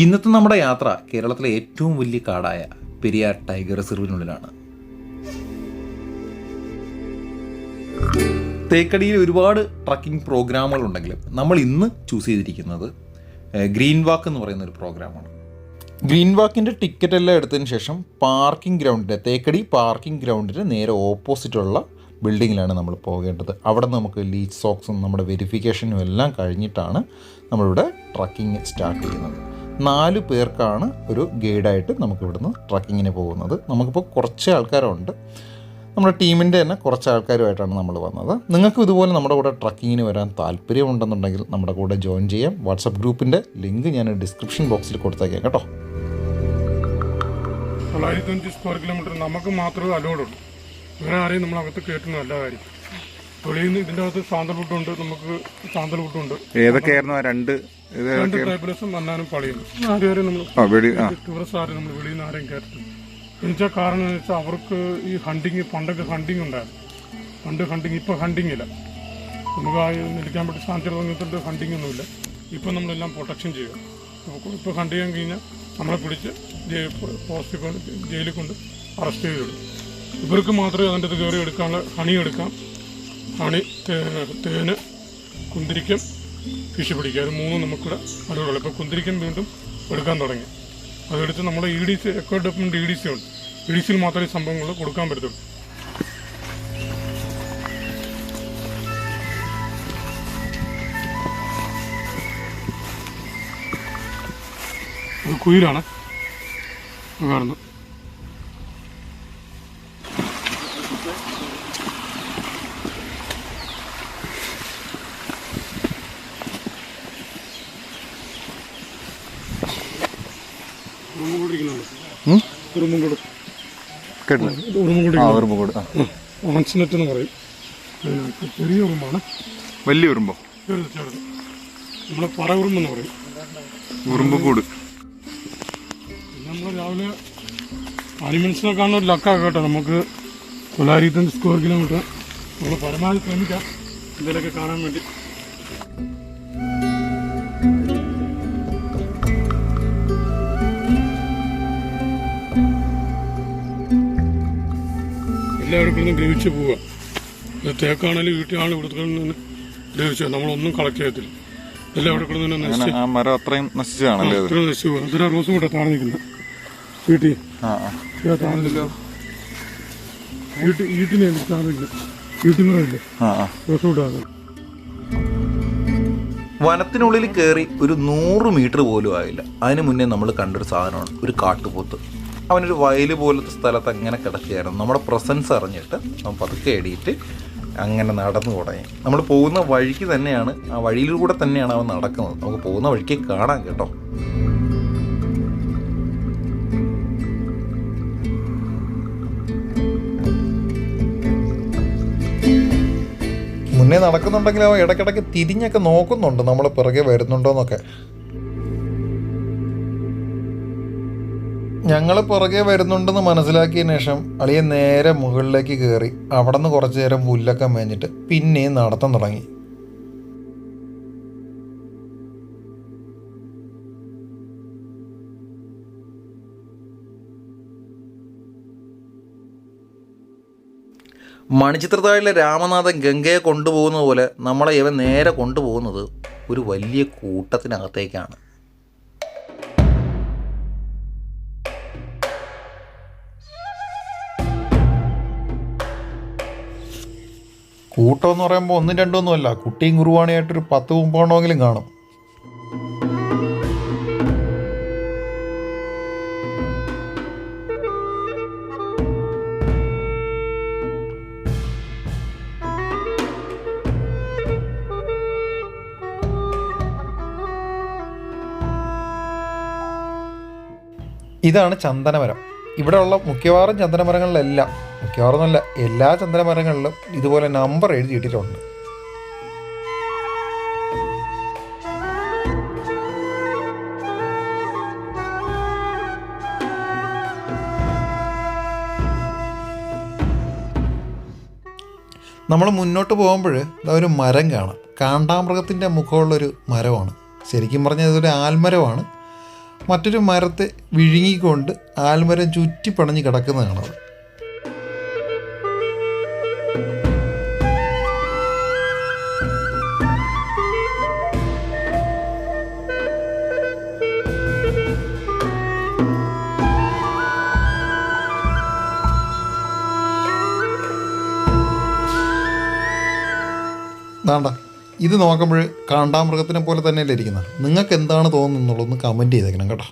ഇന്നത്തെ നമ്മുടെ യാത്ര കേരളത്തിലെ ഏറ്റവും വലിയ കാടായ പെരിയാർ ടൈഗർ റിസർവിനുള്ളിലാണ്. തേക്കടിയിൽ ഒരുപാട് ട്രക്കിംഗ് പ്രോഗ്രാമുകൾ ഉണ്ടെങ്കിലും നമ്മൾ ഇന്ന് ചൂസ് ചെയ്തിരിക്കുന്നത് ഗ്രീൻ വാക്ക് എന്ന് പറയുന്ന ഒരു പ്രോഗ്രാമാണ്. ഗ്രീൻ വാക്കിന്റെ ടിക്കറ്റ് എല്ലാം എടുത്തതിന് ശേഷം പാർക്കിംഗ് ഗ്രൗണ്ടിന്റെ തേക്കടി പാർക്കിംഗ് ഗ്രൗണ്ടിന് നേരെ ഓപ്പോസിറ്റുള്ള ബിൽഡിങ്ങിലാണ് നമ്മൾ പോകേണ്ടത്. അവിടെ നമുക്ക് ലീച്ച് സോക്സും നമ്മുടെ വെരിഫിക്കേഷനും എല്ലാം കഴിഞ്ഞിട്ടാണ് നമ്മളിവിടെ ട്രക്കിംഗ് സ്റ്റാർട്ട് ചെയ്യുന്നത്. നാല് പേർക്കാണ് ഒരു ഗൈഡായിട്ട് നമുക്ക് ഇവിടുന്ന് ട്രക്കിങ്ങിന് പോകുന്നത്. നമുക്കിപ്പോൾ കുറച്ച് ആൾക്കാരുണ്ട്. നമ്മുടെ ടീമിന്റെ തന്നെ കുറച്ച് ആൾക്കാരുമായിട്ടാണ് നമ്മൾ വന്നത്. നിങ്ങൾക്കും ഇതുപോലെ നമ്മുടെ കൂടെ ട്രക്കിങ്ങിന് വരാൻ താല്പര്യമുണ്ടെന്നുണ്ടെങ്കിൽ നമ്മുടെ കൂടെ ജോയിൻ ചെയ്യാം. വാട്സപ്പ് ഗ്രൂപ്പിന്റെ ലിങ്ക് ഞാൻ ഡിസ്ക്രിപ്ഷൻ ബോക്സിൽ കൊടുത്തേക്കാം കേട്ടോ. തൊള്ളായിരത്തി തൊണ്ണൂറ്റി സ്ക്വയർ കിലോമീറ്റർ നമുക്ക് മാത്രമേ അലോഡുള്ളൂ വേറെ ആരെയും നമ്മൾ അകത്ത് കയറ്റുന്ന നല്ല കാര്യം. തൊഴിൽ നിന്ന് ഇതിന്റെ അകത്ത് സാന്തൽപുട്ടുണ്ട് നമുക്ക് സാന്തൽപുട്ടുണ്ട് ഏതൊക്കെയായിരുന്നു ആ രണ്ട് രണ്ട് ട്രൈബൽസും മന്നാനും പളിയും ആരും നമ്മൾ ടൂറിസ്റ്റ് ആരും നമ്മൾ വെളിയിൽ നിന്ന് ആരെയും കയറ്റുന്നു എന്നുവെച്ചാൽ കാരണം എന്ന് വെച്ചാൽ അവർക്ക് ഈ ഹണ്ടിങ് പണ്ടൊക്കെ ഹണ്ടിങ് ഉണ്ടായിരുന്നു. പണ്ട് ഹണ്ടിങ് ഇപ്പോൾ ഹണ്ടിങ് ഇല്ല. നമുക്ക് ആ നിൽക്കാൻ പറ്റിയ സാന്ത്വന തുടങ്ങിയിട്ടുണ്ട് ഹണ്ടിങ് ഒന്നുമില്ല ഇപ്പം നമ്മളെല്ലാം പ്രൊട്ടക്ഷൻ ചെയ്യുക ഇപ്പോൾ ഹണ്ട് ചെയ്യാൻ കഴിഞ്ഞാൽ നമ്മളെ പിടിച്ച് പോസ്റ്റിൽ കൊണ്ട് ജയിലിൽ കൊണ്ട് അറസ്റ്റ് ചെയ്തിടും ഇവർക്ക് മാത്രമേ അതിന്റെ അത് കയറി എടുക്കാനുള്ള ഹണി എടുക്കാം. ഹണി തേന് കുന്തിരിക്കം ഫിഷ് പിടിക്കുക അത് മൂന്നും നമുക്കിവിടെ അലോടുള്ളൂ ഇപ്പോൾ കുന്തിരിക്കൻ വീണ്ടും എടുക്കാൻ തുടങ്ങി. അതെടുത്ത് നമ്മുടെ E D C eco development E D C ഉണ്ട്. ഇ ഡി സിയിൽ മാത്രമേ സംഭവങ്ങൾ കൊടുക്കാൻ പറ്റത്തുള്ളൂ. അത് കുയിലാണ്. കാണുന്നു ഉറുമ്പുകൂട് ഇരിക്കുന്നുണ്ട് ഉറുമ്പുകൂട് കേട്ടില്ല. ഉറുമ്പുംകൂട് ഉറുമ്പുകൂട് ആ ഉറുമ്പുംകൂട് ഓൺസിനെറ്റ് എന്ന് പറയും. ചെറിയ ഉറുമ്പാണ്. വലിയ ഉറുമ്പോ? ചെറുത് ചെറുത്. നമ്മളെ പറ ഉറുമ്പെന്ന് പറയും. ഉറുമ്പ് കൂട് പിന്നെ നമ്മൾ രാവിലെ അനിമൽസിനെ കാണുന്ന ഒരു ലക്കാ കേട്ടോ. നമുക്ക് തൊള്ളായിരത്തഞ്ച് സ്ക്വയർ കിലോമീറ്റർ. നമ്മൾ പരമാവധി ശ്രമിക്കാം. ഇതിലൊക്കെ കാണാൻ വേണ്ടി. എല്ലാവരും ഇവിടുന്ന് ഗ്രഹിച്ചു പോവുക. ഇത് തേക്കാണെങ്കിലും വീട്ടിലാണ് ഇവിടുത്തെ നിന്ന് ഗ്രഹിച്ചു നമ്മളൊന്നും കളക്ട് ചെയ്യത്തില്ല. എല്ലാം ഇവിടെ തന്നെ ആ മരം അത്രയും നശിച്ചതാണല്ലേ നശിച്ചു പോകും റോസ് കൂടെ താഴെ നിൽക്കുന്നത് വീട്ടിൽ. ആ ആ. ഇതാ താഴെ നിൽക്കുന്നത് വീട്ടിൽ വീട്ടിനെ താഴെ നിൽക്കുന്നത് വീട്ടിൽ നിന്നില്ലേ ആ ആ. റോസ് വനത്തിനുള്ളിൽ കയറി ഒരു നൂറ് മീറ്റർ പോലും ആയില്ല. അതിന് മുന്നേ നമ്മൾ കണ്ടൊരു സാധനമാണ്. ഒരു കാട്ടുപോത്ത്. അവനൊരു വയൽ പോലത്തെ സ്ഥലത്ത് അങ്ങനെ കിടക്കുകയായിരുന്നു. നമ്മുടെ പ്രസൻസ് അറിഞ്ഞിട്ട് അവൻ പതുക്കെ എടിയിട്ട് അങ്ങനെ നടന്നു തുടങ്ങി. നമ്മൾ പോകുന്ന വഴിക്ക് തന്നെയാണ് ആ വഴിയിലൂടെ തന്നെയാണ് അവൻ നടക്കുന്നത്. നമുക്ക് പോകുന്ന വഴിക്ക് കാണാം കേട്ടോ. മുന്നേ നടക്കുന്നുണ്ടെങ്കിൽ അവൻ ഇടയ്ക്കിടയ്ക്ക് തിരിഞ്ഞൊക്കെ നോക്കുന്നുണ്ട്. നമ്മൾ പിറകെ വരുന്നുണ്ടോന്നൊക്കെ. ഞങ്ങൾ പുറകെ വരുന്നുണ്ടെന്ന് മനസ്സിലാക്കിയ ശേഷം അളിയൻ നേരെ മുകളിലേക്ക് കയറി അവിടെ നിന്ന് കുറച്ച് നേരം പുല്ലൊക്കെ മേഞ്ഞിട്ട് പിന്നെയും നടത്തം തുടങ്ങി. മണിച്ചിത്രത്താഴിലെ രാമനാഥൻ ഗംഗയെ കൊണ്ടുപോകുന്ന പോലെ നമ്മളെ ഇവ നേരെ കൊണ്ടുപോകുന്നത് ഒരു വലിയ കൂട്ടത്തിനകത്തേക്കാണ്. കൂട്ടം എന്ന് പറയുമ്പോൾ ഒന്നും രണ്ടും ഒന്നുമല്ല കുട്ടിയും കുറുവാണിയായിട്ടൊരു പത്ത് കുമ്പോണമെങ്കിലും കാണും. ഇതാണ് ചന്ദനമരം. ഇവിടെയുള്ള മിക്കവാറും ചന്ദനമരങ്ങളിലെല്ലാം മിക്കവാറും എന്നല്ല എല്ലാ ചന്ദ്രമരങ്ങളിലും ഇതുപോലെ നമ്പർ എഴുതിയിട്ടിട്ടുണ്ട്. നമ്മൾ മുന്നോട്ട് പോകുമ്പോൾ ഒരു മരം കാണാം. കാണ്ടാമൃഗത്തിന്റെ മുഖമുള്ളൊരു മരമാണ്. ശരിക്കും പറഞ്ഞാൽ ഇതൊരു ആൽമരമാണ്. മറ്റൊരു മരത്തെ വിഴുങ്ങിക്കൊണ്ട് ആൽമരം ചുറ്റി കിടക്കുന്നതാണത് വേണ്ട. ഇത് നോക്കുമ്പോൾ കാണ്ടാമൃഗത്തിനെ പോലെ തന്നെയല്ലേ ഇരിക്കുന്നത്. നിങ്ങൾക്ക് എന്താണ് തോന്നുന്നുള്ളതൊന്ന് കമന്റ് ചെയ്തേക്കണം കേട്ടോ.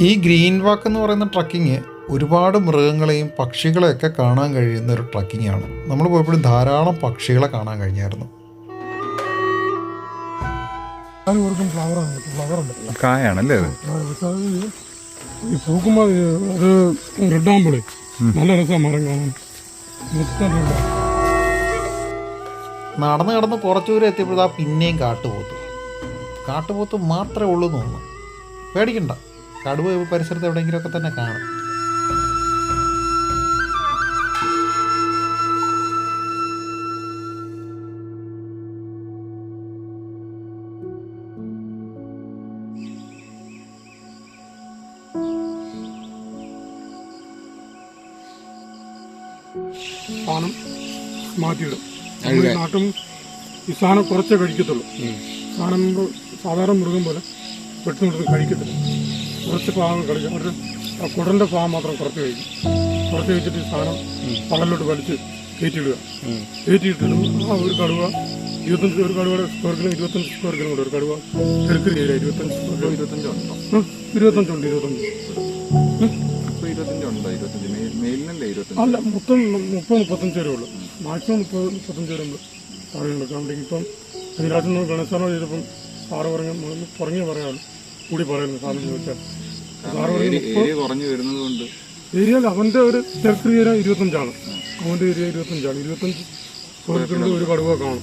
ഈ ഗ്രീൻ വാക്ക് എന്ന് പറയുന്ന ട്രക്കിങ് ഒരുപാട് മൃഗങ്ങളെയും പക്ഷികളെയൊക്കെ കാണാൻ കഴിയുന്ന ഒരു ട്രക്കിംഗ് ആണ്. നമ്മൾ പോയപ്പോഴും ധാരാളം പക്ഷികളെ കാണാൻ കഴിഞ്ഞായിരുന്നു. കായാണല്ലേ പൂക്കുമ്പോൾ റെഡ് നല്ല രസം മരം കാണാൻ. നടന്ന് കിടന്ന് കുറച്ച് ദൂരം എത്തിയപ്പോഴാ പിന്നെയും കാട്ടുപോത്ത്. കാട്ടുപോത്ത് മാത്രമേ ഉള്ളൂ എന്ന് തോന്നുന്നു. പേടിക്കണ്ട. കടുവ പരിസരത്ത് എവിടെയെങ്കിലുമൊക്കെ തന്നെ കാണും. ഈ നാട്ടും ഈ സാധനം കുറച്ചേ കഴിക്കത്തുള്ളൂ. സാധനം സാധാരണ മൃഗം പോലെ പെട്ടെന്ന് പെട്ടെന്ന് കഴിക്കത്തില്ല. കുറച്ച് പാകം കഴിക്കും. ഒരു ആ കുടലിന്റെ പാകം മാത്രം കുറച്ച് കഴിക്കും. കുറച്ച് കഴിച്ചിട്ട് ഈ സാധനം പള്ളലോട്ട് വലിച്ച് കയറ്റിയിടുക. കയറ്റിയിട്ടിടും ആ ഒരു കടുവ ഇരുപത്തഞ്ച് ഒരു കടുവയുടെ സ്ക്വയർ കിലോ ഇരുപത്തഞ്ച് സ്ക്വയർ കിലോ കൂടെ ഒരു കടുവ ചെറുക്കരി ഏരിയ ഇരുപത്തഞ്ച് ഇരുപത്തഞ്ചുണ്ടോ ഇരുപത്തഞ്ചുണ്ട് ഇരുപത്തഞ്ച് അല്ല മൊത്തം മുപ്പത് മുപ്പത്തഞ്ച് വരെ ഉള്ളു. മാക്സിമം മുപ്പത് മുപ്പത്തഞ്ച് വരെ നമ്മൾ പറയുന്നുണ്ട് കാരണം ഇപ്പം അതിനകത്ത് നിന്ന് ഗണേശാനോട് ചെയ്തപ്പം സാറ് പറഞ്ഞ കുറഞ്ഞു പറയാണ് കൂടി പറയുന്നു സാറിന് ചോദിച്ചാൽ. ഏരിയയിൽ അവന്റെ ഒരു ചെറുക്കറി ഏരിയ ഇരുപത്തഞ്ചാണ്. അവന്റെ ഏരിയ ഇരുപത്തഞ്ചാണ്. ഇരുപത്തഞ്ച് സ്ക്വയർ ഒരു കടുവ കാണും.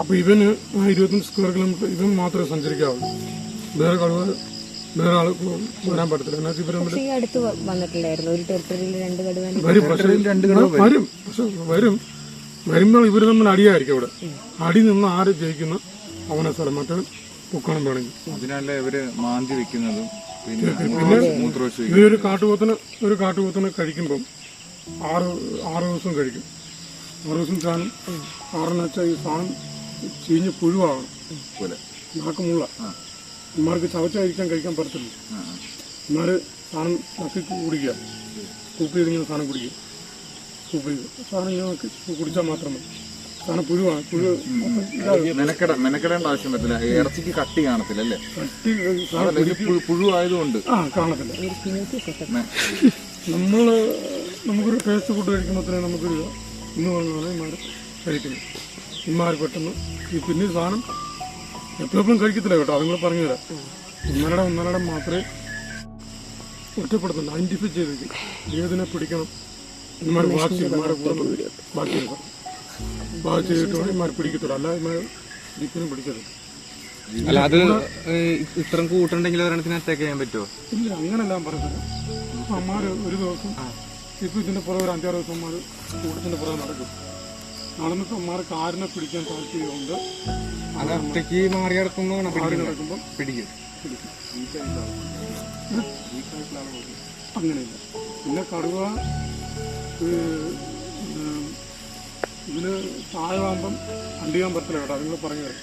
അപ്പൊ ഇവന് ആ ഇരുപത്തഞ്ച് സ്ക്വയർ കിലോമീറ്റർ ഇവൻ മാത്രമേ സഞ്ചരിക്കാവുള്ളൂ. വേറെ കടുവ വേറെ ആൾ വരാൻ പറ്റത്തില്ല. അതിനകത്ത് ഇവർ തമ്മിൽ പക്ഷേ ഈ അടുത്ത് വ- വന്നിട്ടില്ലായിരുന്നു ഒരു ടെറിട്ടറിയിൽ രണ്ട് കടുവാൻ വരും. പക്ഷേ വരും. പക്ഷെ വരും. വരുമ്പോൾ ഇവർ തമ്മിൽ അടിയായിരിക്കും ഇവിടെ. അടി നിന്ന് ആര് ജയിക്കുന്ന അവനെ സ്ഥലം. മറ്റേ പൊക്കണം വേണമെങ്കിൽ അതിനാലേ ഇവർ മാന്തി വെക്കുന്നതും പിന്നെ ഇവരൊരു കാട്ടുപോത്തിന് ഒരു കാട്ടുപോത്തിനെ കഴിക്കുമ്പം ആറ് ആറ് ദിവസം കഴിക്കും. ആറ് ദിവസം സാധനം ആറെന്ന് വെച്ചാൽ ഈ സാധനം ചീഞ്ഞ് പുഴുവാകണം പോലെ. നാക്കുമുള്ള ഇമാർക്ക് ചവച്ചായിരിക്കാൻ കഴിക്കാൻ പറ്റത്തില്ല. ഇമാര് സാധനം നക്കി കുടിക്കുക. കൂപ്പ് ചെയ്തിങ്ങനെ സാധനം കുടിക്കുക കൂപ്പ് ചെയ്ത്. സാധനം ഇങ്ങനെ നക്കി കുടിച്ചാൽ മാത്രം മതി. സാധനം പുഴുവാണ് പുഴു. മെനക്കെട മെനക്കെടേണ്ട ആവശ്യം പറ്റില്ല ഇറച്ചിക്ക് കട്ടി കാണത്തില്ല അല്ലേ? കട്ടി പുഴുവായതുകൊണ്ട് പുഴു- ആയതുകൊണ്ട് ആ കാണത്തില്ല. നമ്മൾ നമുക്കൊരു ടേസ്റ്റ് ഫുഡ് കഴിക്കുമ്പോൾ തന്നെ നമുക്കൊരു. ഇന്ന് പറഞ്ഞാൽ ഇമാർ കഴിക്കുന്നത് ഇമാർ പെട്ടെന്ന് ഈ പിന്നെ സാധനം എപ്പോഴും കഴിക്കത്തില്ല കേട്ടോ അതും കൂടെ പറഞ്ഞു തരാം. ഒന്നരടം ഒന്നരടെ മാത്രമേ ഒറ്റപ്പെടുത്തുള്ളൂ ഐഡന്റിഫൈ ചെയ്ത് ഏതിനെ പിടിക്കണം? ഇമാർ വാച്ച് ഇമാരെ കൂടെ ബാക്കി വാച്ച് ചെയ്തിട്ട് ഇമാർ പിടിക്കത്തുള്ളൂ. അല്ല ഇമാർ ഒരിക്കലും പിടിക്കരുത് അല്ല അത് ഇത്രയും കൂട്ടുണ്ടെങ്കിൽ ഒരെണ്ണത്തിന് അറ്റാക്ക് ചെയ്യാൻ പറ്റുമോ ഇല്ല അങ്ങനെല്ലാം പറഞ്ഞത്. അമ്മാര് ഒരു ദിവസം ഇപ്പൊ ഇതിന്റെ പുറകെ ഒരു അഞ്ചാറ് ദിവസം അമ്മാര് കൂട്ടത്തിന്റെ പുറകെ നടക്കും. നടന്നിട്ട് അമ്മാര് കാരിനെ പിടിക്കാൻ താല്പര്യമുണ്ട്. അതൊറ്റയ്ക്ക് മാറി കിടക്കുമ്പോൾ കാരി നടക്കുമ്പോൾ പിടിക്കും. അങ്ങനെയില്ല. പിന്നെ കടുവ ഇതിന് താഴാകുമ്പം അണ്ടിയാൻ പറ്റില്ല കേട്ടോ അതുങ്ങൾ പറഞ്ഞു തരാം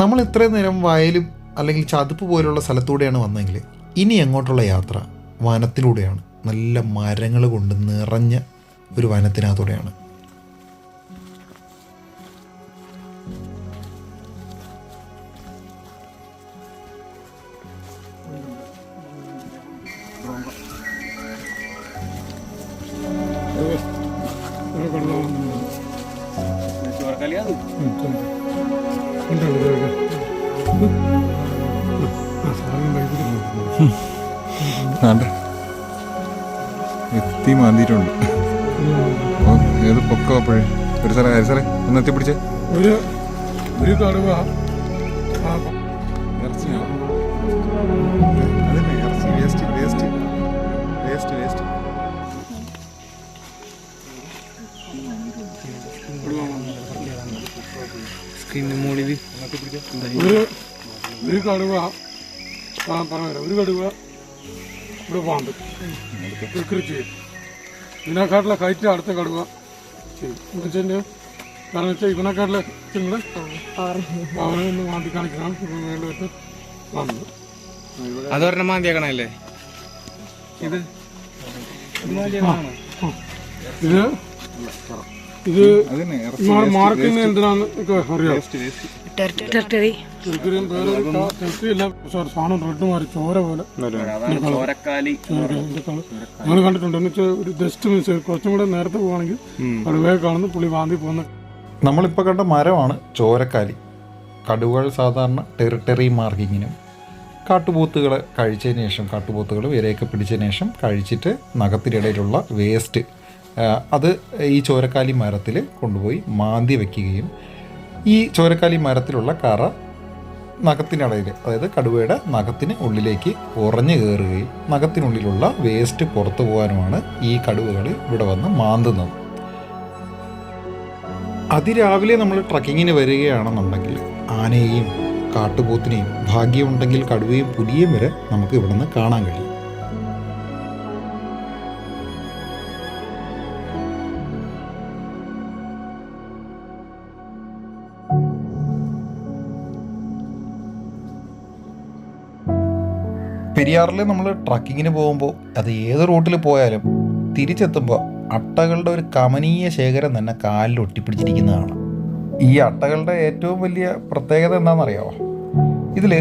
നമ്മൾ ഇത്രയും നേരം വയലും അല്ലെങ്കിൽ ചതുപ്പ് പോലുള്ള സ്ഥലത്തൂടെയാണ് വന്നതെങ്കിൽ ഇനി എങ്ങോട്ടുള്ള യാത്ര? വനത്തിലൂടെയാണ് നല്ല മരങ്ങൾ കൊണ്ട് നിറഞ്ഞ ഒരു വനത്തിനകത്തൂടെയാണ് Hmm. എത്തി മാന്തിയിട്ടുണ്ട്. ഏത് പൊക്കം അപ്പോഴേ? ഒരു സാറേ ആര് സാറേ ഒന്ന് എത്തി പിടിച്ചേ. ഒരു ഒരു കടുവ. ഇറച്ചിയാണ് അതന്നെ ഇറച്ചി വേസ്റ്റ് വേസ്റ്റ്. Waste waste. സ്ക്രീനിന് മുകളിൽ. ഒരു കടുവ. ആ പറഞ്ഞു ഒരു കടുവ. ഇവിടെ പാമ്പ് കൃഷി ചെയ്യും ഇതിനെക്കാട്ടിലെ കയറ്റ് അടുത്ത കടുവ. ചെയ്യും കാരണം വെച്ചാൽ ഇതിനെക്കാട്ടിലെ നിങ്ങൾ അവനെ ഒന്ന് മാന്തി കാണിക്കണം. വേണ്ടി വെച്ച് വന്നു അത് പറഞ്ഞ മാന്തിയാക്കണല്ലേ ഇത്? ഇത്? ഇത് മാർക്കിന് അറിയാം? ടെറിട്ടറി ഒരു സാധനം റെഡ് മാറി ചോര പോലെ. നിങ്ങൾ കണ്ടിട്ടുണ്ട് എന്ന് വെച്ചാൽ ഒരു ജസ്റ്റ് മീൻസ് കുറച്ചും കൂടെ നേരത്തെ പോവാണെങ്കിൽ കടുവയെ കാണുന്നു പുളി വാന്തി പോകുന്ന നമ്മളിപ്പോൾ കണ്ട മരമാണ് ചോരക്കാലി. കടുവകൾ സാധാരണ ടെറിട്ടറി മാർക്കിങ്ങിനും കാട്ടുപോത്തുകളെ കഴിച്ചതിന് ശേഷം കാട്ടുപോത്തുകൾ വിരയൊക്കെ പിടിച്ചതിന് ശേഷം കഴിച്ചിട്ട് നഖത്തിനിടയിലുള്ള വേസ്റ്റ് അത് ഈ ചോരക്കാലി മരത്തിൽ കൊണ്ടുപോയി മാന്തി വയ്ക്കുകയും ഈ ചോരക്കാലി മരത്തിലുള്ള കറ നഖത്തിനിടയിൽ അതായത് കടുവയുടെ നഖത്തിന് ഉള്ളിലേക്ക് ഉറഞ്ഞു കയറുകയും നഖത്തിനുള്ളിലുള്ള വേസ്റ്റ് പുറത്തു പോകാനുമാണ് ഈ കടുവകൾ ഇവിടെ വന്ന് മാന്തുന്നത്. അതിരാവിലെ നമ്മൾ ട്രക്കിങ്ങിന് വരികയാണെന്നുണ്ടെങ്കിൽ ആനയെയും കാട്ടുപോത്തിനെയും ഭാഗ്യമുണ്ടെങ്കിൽ കടുവയും പുലിയും വരെ നമുക്ക് ഇവിടെ നിന്ന് കാണാൻ കഴിയും. പെരിയാറിൽ നമ്മൾ ട്രക്കിങ്ങിന് പോകുമ്പോൾ അത് ഏത് റൂട്ടിൽ പോയാലും തിരിച്ചെത്തുമ്പോൾ അട്ടകളുടെ ഒരു കമനീയ ശേഖരം തന്നെ കാലിൽ ഒട്ടിപ്പിടിച്ചിരിക്കുന്നതാണ്. ഈ അട്ടകളുടെ ഏറ്റവും വലിയ പ്രത്യേകത എന്താണെന്നറിയാമോ ഇതിൽ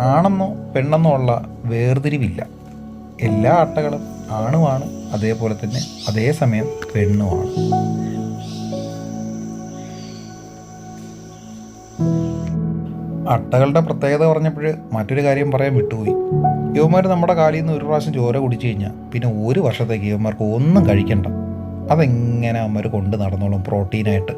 ആണെന്നോ പെണ്ണെന്നോ ഉള്ള വേർതിരിവില്ല. എല്ലാ അട്ടകളും ആണുമാണ് അതേപോലെ തന്നെ അതേസമയം പെണ്ണുമാണ് അട്ടകളുടെ പ്രത്യേകത പറഞ്ഞപ്പോൾ മറ്റൊരു കാര്യം പറയാൻ വിട്ടുപോയി. യുവമാർ നമ്മുടെ കാലിൽ നിന്ന് ഒരു പ്രാവശ്യം ചോര കുടിച്ചു കഴിഞ്ഞാൽ പിന്നെ ഒരു വർഷത്തേക്ക് യുവമാർക്ക് ഒന്നും കഴിക്കണ്ട. അതെങ്ങനെ അമ്മർ കൊണ്ട് നടന്നോളും പ്രോട്ടീനായിട്ട്?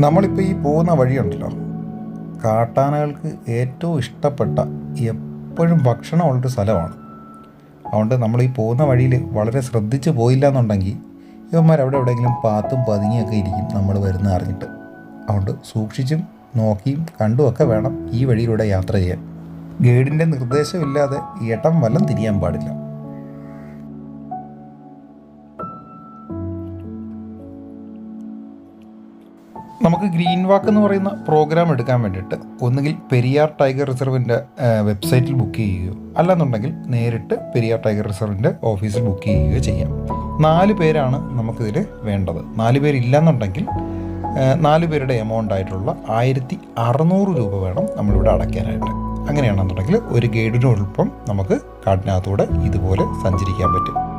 നമ്മളിപ്പോൾ ഈ പോകുന്ന വഴിയുണ്ടല്ലോ കാട്ടാനകൾക്ക് ഏറ്റവും ഇഷ്ടപ്പെട്ട എപ്പോഴും ഭക്ഷണമുള്ളൊരു സ്ഥലമാണ്. അതുകൊണ്ട് നമ്മൾ ഈ പോകുന്ന വഴിയിൽ വളരെ ശ്രദ്ധിച്ച് പോയില്ല എന്നുണ്ടെങ്കിൽ ഇവന്മാർ അവിടെ എവിടെയെങ്കിലും പാത്തും പതുങ്ങിയൊക്കെ ഇരിക്കും നമ്മൾ വരുന്ന അറിഞ്ഞിട്ട്. അതുകൊണ്ട് സൂക്ഷിച്ചും നോക്കിയും കണ്ടുമൊക്കെ വേണം ഈ വഴിയിലൂടെ യാത്ര ചെയ്യാൻ. ഗൈഡിന്റെ നിർദ്ദേശമില്ലാതെ ഇടം വല്ലം തിരിയാൻ പാടില്ല. നമുക്ക് ഗ്രീൻ വാക്ക് എന്ന് പറയുന്ന പ്രോഗ്രാം എടുക്കാൻ വേണ്ടിയിട്ട് ഒന്നുകിൽ പെരിയാർ ടൈഗർ റിസർവിന്റെ വെബ്സൈറ്റിൽ ബുക്ക് ചെയ്യുകയോ അല്ലെന്നുണ്ടെങ്കിൽ നേരിട്ട് പെരിയാർ ടൈഗർ റിസർവിന്റെ ഓഫീസിൽ ബുക്ക് ചെയ്യുകയോ ചെയ്യാം. നാല് പേരാണ് നമുക്കിതിൽ വേണ്ടത്. നാല് പേരില്ലെന്നുണ്ടെങ്കിൽ നാല് പേരുടെ എമൗണ്ട് ആയിട്ടുള്ള ആയിരത്തി അറുന്നൂറ് രൂപ വേണം നമ്മളിവിടെ അടയ്ക്കാനായിട്ട്. അങ്ങനെയാണെന്നുണ്ടെങ്കിൽ ഒരു ഗൈഡിനോടൊപ്പം നമുക്ക് കാട്ടിനകത്തൂടെ ഇതുപോലെ സഞ്ചരിക്കാൻ പറ്റും.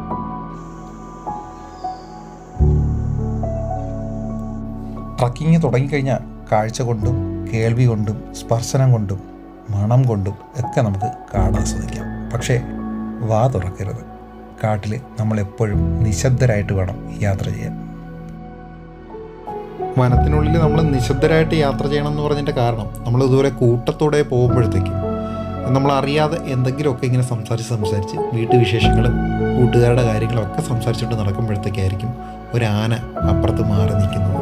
ട്രക്കിങ് തുടങ്ങിക്കഴിഞ്ഞാൽ കാഴ്ച കൊണ്ടും കേൾവി കൊണ്ടും സ്പർശനം കൊണ്ടും മണം കൊണ്ടും ഒക്കെ നമുക്ക് കാടാസ്വദിക്കാം പക്ഷേ വാ തുറക്കരുത്. കാട്ടിൽ നമ്മളെപ്പോഴും നിശബ്ദരായിട്ട് വേണം യാത്ര ചെയ്യാൻ. വനത്തിനുള്ളിൽ നമ്മൾ നിശബ്ദരായിട്ട് യാത്ര ചെയ്യണം എന്ന് പറഞ്ഞതിന്റെ കാരണം നമ്മൾ ഇതുവരെ കൂട്ടത്തോടെ പോകുമ്പോഴത്തേക്കും നമ്മൾ അറിയാതെ എന്തെങ്കിലുമൊക്കെ ഇങ്ങനെ സംസാരിച്ച് സംസാരിച്ച് വീട്ടുവിശേഷങ്ങളും കൂട്ടുകാരുടെ കാര്യങ്ങളൊക്കെ സംസാരിച്ചുകൊണ്ട് നടക്കുമ്പോഴത്തേക്കായിരിക്കും ഒരു ആന അപ്പുറത്ത് മാറി നിൽക്കുന്നത്.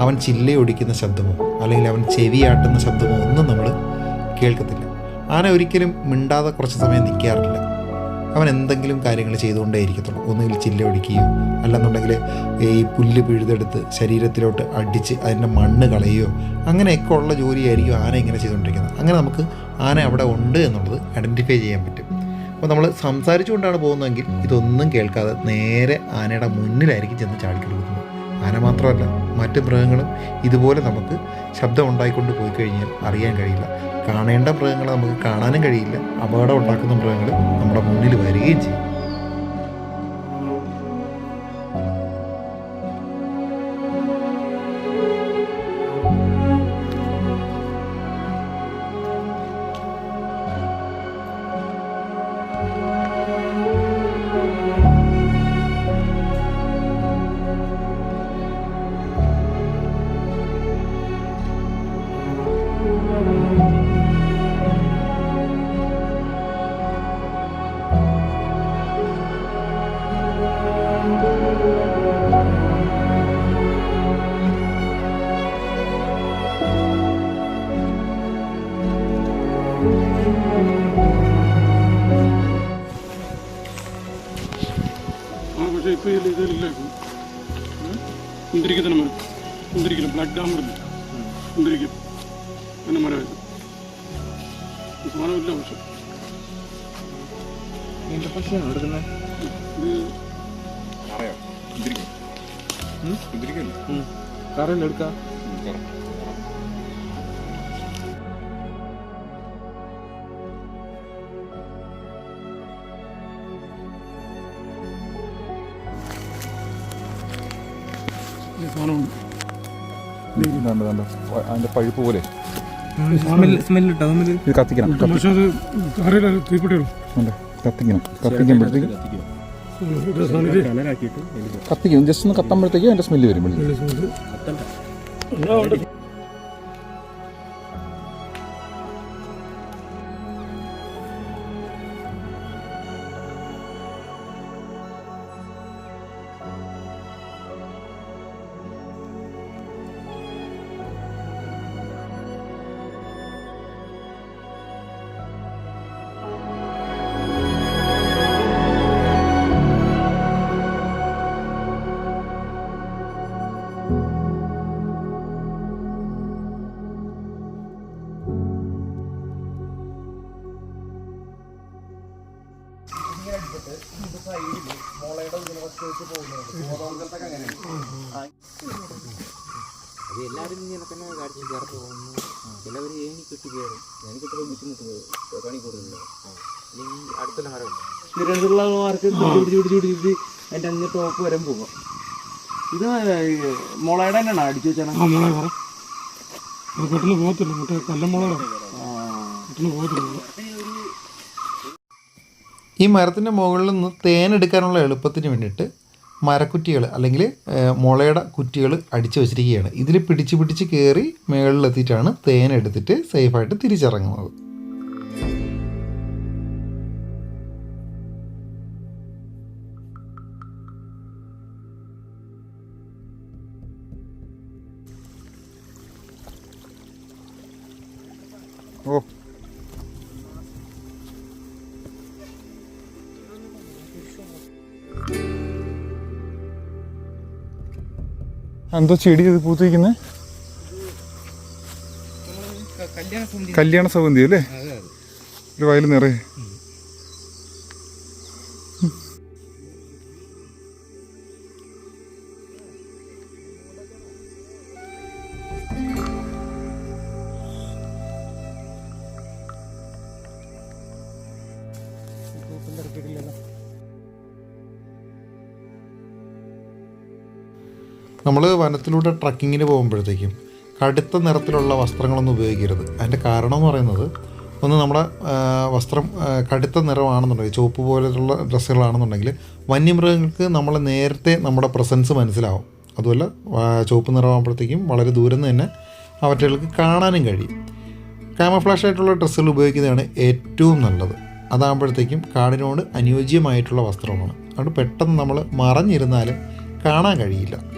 അവൻ ചില്ലയൊടിക്കുന്ന ശബ്ദമോ അല്ലെങ്കിൽ അവൻ ചെവിയാട്ടുന്ന ശബ്ദമോ ഒന്നും നമ്മൾ കേൾക്കത്തില്ല. ആന ഒരിക്കലും മിണ്ടാതെ കുറച്ച് സമയം നിൽക്കാറില്ല. അവൻ എന്തെങ്കിലും കാര്യങ്ങൾ ചെയ്തുകൊണ്ടേ ഇരിക്കത്തുള്ളൂ. ഒന്നുകിൽ ചില്ല ഒടിക്കുകയോ അല്ലെന്നുണ്ടെങ്കിൽ ഈ പുല്ല് പിഴുതെടുത്ത് ശരീരത്തിലോട്ട് അടിച്ച് അതിന്റെ മണ്ണ് കളയുകയോ അങ്ങനെയൊക്കെ ഉള്ള ജോലിയായിരിക്കും ആന ഇങ്ങനെ ചെയ്തുകൊണ്ടിരിക്കുന്നത്. അങ്ങനെ നമുക്ക് ആന അവിടെ ഉണ്ട് എന്നുള്ളത് ഐഡന്റിഫൈ ചെയ്യാൻ പറ്റും. അപ്പോൾ നമ്മൾ സംസാരിച്ചുകൊണ്ടാണ് പോകുന്നതെങ്കിൽ ഇതൊന്നും കേൾക്കാതെ നേരെ ആനയുടെ മുന്നിലായിരിക്കും ചെന്ന് ചാടിക്കൊടുക്കുന്നത് ആന മാത്രമല്ല മറ്റ് മൃഗങ്ങളും ഇതുപോലെ നമുക്ക് ശബ്ദം ഉണ്ടായിക്കൊണ്ട് പോയി കഴിഞ്ഞാൽ അറിയാൻ കഴിയില്ല. കാണേണ്ട മൃഗങ്ങളെ നമുക്ക് കാണാനും കഴിയില്ല. അപകടം ഉണ്ടാക്കുന്ന മൃഗങ്ങൾ നമ്മുടെ മുന്നിൽ വരികയും ചെയ്യും. ആ പക്ഷേ ഇപ്പോൾ ഇതിൽ ഇതിലില്ല മുന്തിരിക്കത്തിന് മരം. മുന്തിരിക്കില്ല ബ്ലാക്ക് ഡാം ഇല്ല മുന്തിരിക്കും. അങ്ങനെ മരമായിരുന്നു. പക്ഷെ. എന്ത് പക്ഷിയാണ് എടുക്കുന്നത് ഇത് കറയോ? മുന്തിരിക്കും? മുന്തിരിക്കല്ലേ? അതിന്റെ പഴുപ്പ് പോലെ. സ്മെല്ലിട്ടോ തമ്മിൽ ഇത് കത്തിക്കണം. കത്തിക്കണം കത്തിക്കുമ്പോഴത്തേക്ക് കത്തിക്കണം. ജസ്റ്റ് ഒന്ന് കത്തുമ്പോഴത്തേക്ക് അതിന്റെ സ്മെല്ല് വരും അത് എല്ലാവരും ഇങ്ങനെ തന്നെ കാഴ്ച ചേർത്ത് പോകുന്നു. ചിലവർ ഏണി കെട്ടി കയറും. എനിക്ക് ഇത്ര ബുദ്ധിമുട്ട് പണി കൂടുതലുണ്ട് അല്ലെങ്കിൽ അടുത്തുള്ള മരം സ്ഥിരമാർക്ക് പിടിച്ച് പിടിച്ച് പിടിച്ച് പിടിച്ച് അതിന്റെ അങ്ങ് ടോപ്പ് വരെ പോകും. ഇത് മുളയുടെ തന്നെയാണ്? അടിച്ചു വെച്ചാണ് പെട്ടെന്ന് പോകത്തില്ല. മറ്റേ കല്ലമുള പെട്ടെന്ന് പോകത്തില്ല. ഈ മരത്തിന്റെ മുകളിൽ നിന്ന് തേൻ എടുക്കാനുള്ള എളുപ്പത്തിന് വേണ്ടിയിട്ട് മരക്കുറ്റികൾ അല്ലെങ്കിൽ മുളയുടെ കുറ്റികൾ അടിച്ചു വച്ചിരിക്കുകയാണ്. ഇതിൽ പിടിച്ച് പിടിച്ച് കയറി മുകളിലെത്തിയിട്ടാണ് തേനെടുത്തിട്ട് സേഫായിട്ട് തിരിച്ചിറങ്ങുന്നത്. എന്തോ ചെടി ഇത് പൂത്തിരിക്കുന്നത് കല്യാണ സൗന്ദര്യം അല്ലേ? ഒരു വയൽ നിറയെ. നമ്മൾ വനത്തിലൂടെ ട്രക്കിങ്ങിന് പോകുമ്പോഴത്തേക്കും കടുത്ത നിറത്തിലുള്ള വസ്ത്രങ്ങളൊന്നും ഉപയോഗിക്കരുത്. അതിന്റെ കാരണം എന്ന് പറയുന്നത് ഒന്ന് നമ്മുടെ വസ്ത്രം കടുത്ത നിറമാണെന്നുണ്ടെങ്കിൽ ചുവപ്പ് പോലെയുള്ള ഡ്രസ്സുകളാണെന്നുണ്ടെങ്കിൽ വന്യമൃഗങ്ങൾക്ക് നമ്മൾ നേരത്തെ നമ്മുടെ പ്രസൻസ് മനസ്സിലാവും. അതുമല്ല ആ, ചുവപ്പ് നിറമാകുമ്പോഴത്തേക്കും വളരെ ദൂരം തന്നെ അവറ്റകൾക്ക് കാണാനും കഴിയും. കാമഫ്ലാഷ് ആയിട്ടുള്ള ഡ്രസ്സുകൾ ഉപയോഗിക്കുന്നതാണ് ഏറ്റവും നല്ലത്. അതാകുമ്പോഴത്തേക്കും കാടിനോട് അനുയോജ്യമായിട്ടുള്ള വസ്ത്രമാണ്. അതുകൊണ്ട് പെട്ടെന്ന് നമ്മൾ മറഞ്ഞിരുന്നാലും കാണാൻ കഴിയില്ല.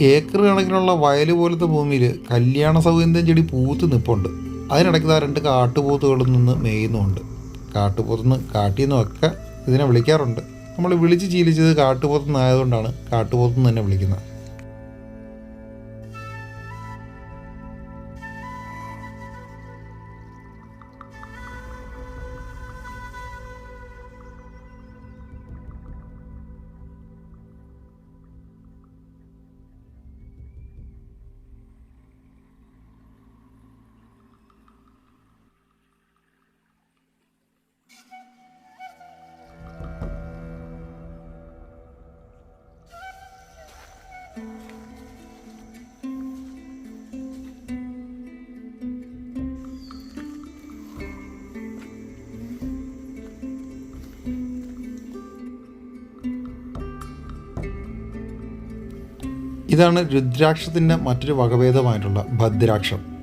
ഏക്കർ കണക്കിനുള്ള വയൽ പോലത്തെ ഭൂമിയിൽ കല്യാണ സൗകര്യം ചെടി പൂത്ത് നിപ്പുണ്ട്. അതിനിടയ്ക്ക് ആ രണ്ട് കാട്ടുപോത്തുകളിൽ നിന്ന് മേയുന്നുമുണ്ട്. കാട്ടുപോത്തുനിന്ന് കാട്ടിൽ ഒക്കെ ഇതിനെ വിളിക്കാറുണ്ട്. നമ്മൾ വിളിച്ച് ശീലിച്ചത് കാട്ടുപോത്തുനിന്നായതുകൊണ്ടാണ് കാട്ടുപോത്തുനിന്ന് തന്നെ വിളിക്കുന്നത്. ഇതാണ് രുദ്രാക്ഷത്തിന്റെ മറ്റൊരു വകഭേദമായിട്ടുള്ള ഭദ്രാക്ഷം.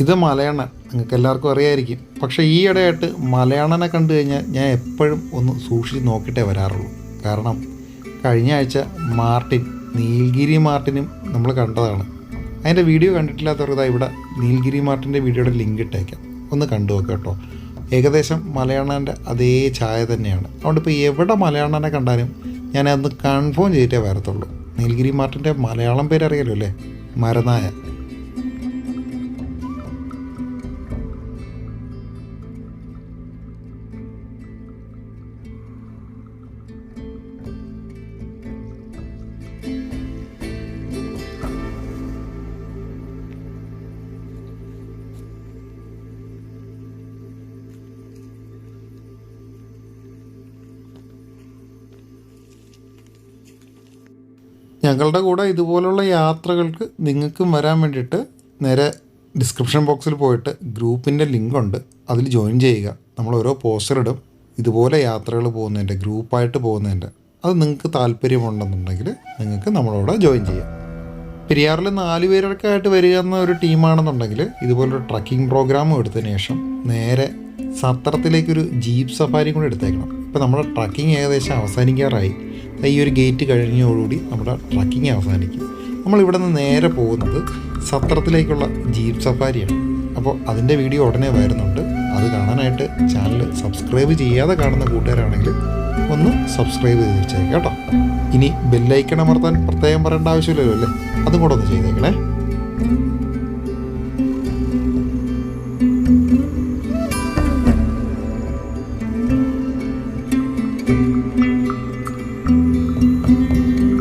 ഇത് മലയണ്ണൻ നിങ്ങൾക്ക് എല്ലാവർക്കും അറിയായിരിക്കും. പക്ഷേ ഈ ഇടയായിട്ട് മലയാളനെ കണ്ടു കഴിഞ്ഞാൽ ഞാൻ എപ്പോഴും ഒന്ന് സൂക്ഷിച്ച് നോക്കിയിട്ടേ വരാറുള്ളൂ. കാരണം കഴിഞ്ഞ ആഴ്ച മാർട്ടിൻ നീൽഗിരി മാർട്ടിനും നമ്മൾ കണ്ടതാണ്. അതിന്റെ വീഡിയോ കണ്ടിട്ടില്ലാത്തവർക്ക് ഇവിടെ നീൽഗിരി മാർട്ടിന്റെ വീഡിയോയുടെ ലിങ്ക് ഇട്ടേക്കാം. ഒന്ന് കണ്ടു നോക്കാം കേട്ടോ. ഏകദേശം മലയാളന്റെ അതേ ചായ തന്നെയാണ്. അതുകൊണ്ട് ഇപ്പോൾ എവിടെ മലയാളനെ കണ്ടാലും ഞാൻ അതൊന്ന് കൺഫേം ചെയ്തിട്ടേ വരത്തുള്ളൂ. നീൽഗിരി മാർട്ടിന്റെ മലയാളം പേര് അറിയാലോ അല്ലേ? മരനായ. ഞങ്ങളുടെ കൂടെ ഇതുപോലുള്ള യാത്രകൾക്ക് നിങ്ങൾക്കും വരാൻ വേണ്ടിയിട്ട് നേരെ ഡിസ്ക്രിപ്ഷൻ ബോക്സിൽ പോയിട്ട് ഗ്രൂപ്പിന്റെ ലിങ്ക് ഉണ്ട്. അതിൽ ജോയിൻ ചെയ്യുക. നമ്മൾ ഓരോ പോസ്റ്റർ ഇടും. ഇതുപോലെ യാത്രകൾ പോകുന്നതിന്റെ ഗ്രൂപ്പായിട്ട് പോകുന്നതിന്റെ. അത് നിങ്ങൾക്ക് താല്പര്യമുണ്ടെന്നുണ്ടെങ്കിൽ നിങ്ങൾക്ക് നമ്മളോട് ജോയിൻ ചെയ്യാം. പെരിയാറിൽ നാല് പേരൊക്കെ ആയിട്ട് വരിക എന്ന ഒരു ടീമാണെന്നുണ്ടെങ്കിൽ ഇതുപോലൊരു ട്രക്കിംഗ് പ്രോഗ്രാമും എടുത്തതിന് ശേഷം നേരെ സത്രത്തിലേക്കൊരു ജീപ്പ് സഫാരി കൂടി എടുത്തേക്കണം. ഇപ്പോൾ നമ്മുടെ ട്രക്കിംഗ് ഏകദേശം അവസാനിക്കാറായി. ഈ ഒരു ഗേറ്റ് കഴിഞ്ഞതോടുകൂടി നമ്മുടെ ട്രക്കിംഗ് അവസാനിക്കും. നമ്മളിവിടെ നിന്ന് നേരെ പോകുന്നത് സത്രത്തിലേക്കുള്ള ജീപ്പ് സഫാരിയാണ്. അപ്പോൾ അതിന്റെ വീഡിയോ ഉടനെ വരുന്നുണ്ട്. അത് കാണാനായിട്ട് ചാനൽ സബ്സ്ക്രൈബ് ചെയ്യാതെ കാണുന്ന കൂട്ടുകാരാണെങ്കിൽ ഒന്ന് സബ്സ്ക്രൈബ് ചെയ്ത് വെച്ചേക്കാം കേട്ടോ. ഇനി ബെല്ലൈക്കൺ അമർത്താൻ പ്രത്യേകം പറയേണ്ട ആവശ്യമില്ലല്ലോ അല്ലേ? അതും കൂടെ ഒന്ന് ചെയ്തേക്കണേ.